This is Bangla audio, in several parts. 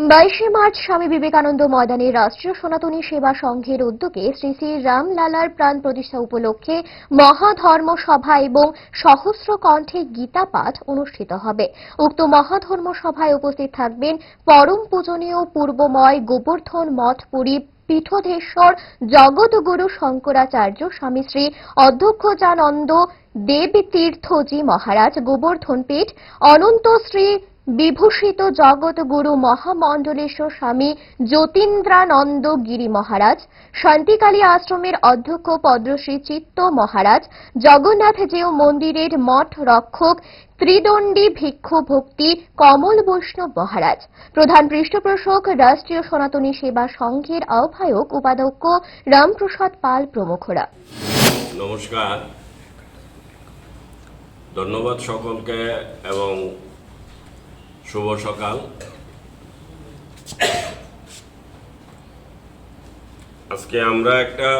বাইশে মার্চ স্বামী বিবেকানন্দ ময়দানে রাষ্ট্রীয় সনাতনী সেবা সংঘের উদ্যোগে শ্রী শ্রী রামলালার প্রাণ প্রতিষ্ঠা উপলক্ষে মহাধর্ম সভা এবং সহস্র কণ্ঠে গীতা পাঠ অনুষ্ঠিত হবে। উক্ত মহাধর্ম সভায় উপস্থিত থাকবেন পরম পূজনীয় পূর্বময় গোবর্ধন মঠ পুরী পীঠধেশ্বর জগৎগুরু শঙ্করাচার্য স্বামী শ্রী অধ্যক্ষজানন্দ দেবতীর্থজি মহারাজ গোবর্ধন পীঠ অনন্ত শ্রী বিভূষিত জগৎগুরু মহামণ্ডলেশ্বর স্বামী জ্যোতিন্দ্রানন্দ গিরি মহারাজ, শান্তিকালী আশ্রমের অধ্যক্ষ পদ্মশ্রী চিত্ত মহারাজ জগন্নাথ জিউ মন্দিরের মঠ রক্ষক ত্রিদণ্ডী ভিক্ষু ভক্তি কমল বৈষ্ণব মহারাজ, প্রধান পৃষ্ঠপোষক রাষ্ট্রীয় সনাতনী সেবা সংঘের আহ্বায়ক উপাধ্যক্ষ রামপ্রসাদ পাল প্রমুখরা। নমস্কার। ধন্যবাদ সকলকে এবং শুভ সকাল। আজকে আমরা একটা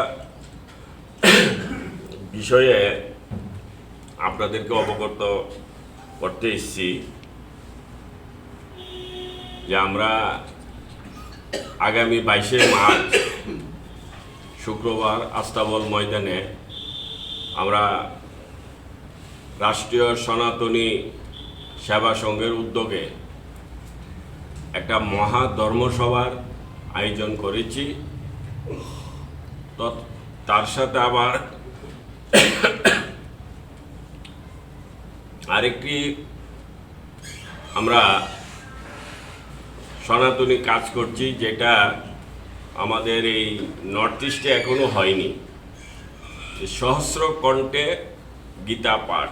বিষয়ে আপনাদেরকে অবগত করতে এসেছি যে আমরা আগামী বাইশে মার্চ শুক্রবার আস্তাবল ময়দানে আমরা রাষ্ট্রীয় সনাতনী সেবা সংঘের উদ্যোগে একটা মহা ধর্মসভার আয়োজন করেছি। তার সাথে আবার আরেকটি আমরা সনাতনী কাজ করছি, যেটা আমাদের এই নর্থ ইস্টে এখনও হয়নি। সহস্র কণ্ঠে গীতা পাঠ।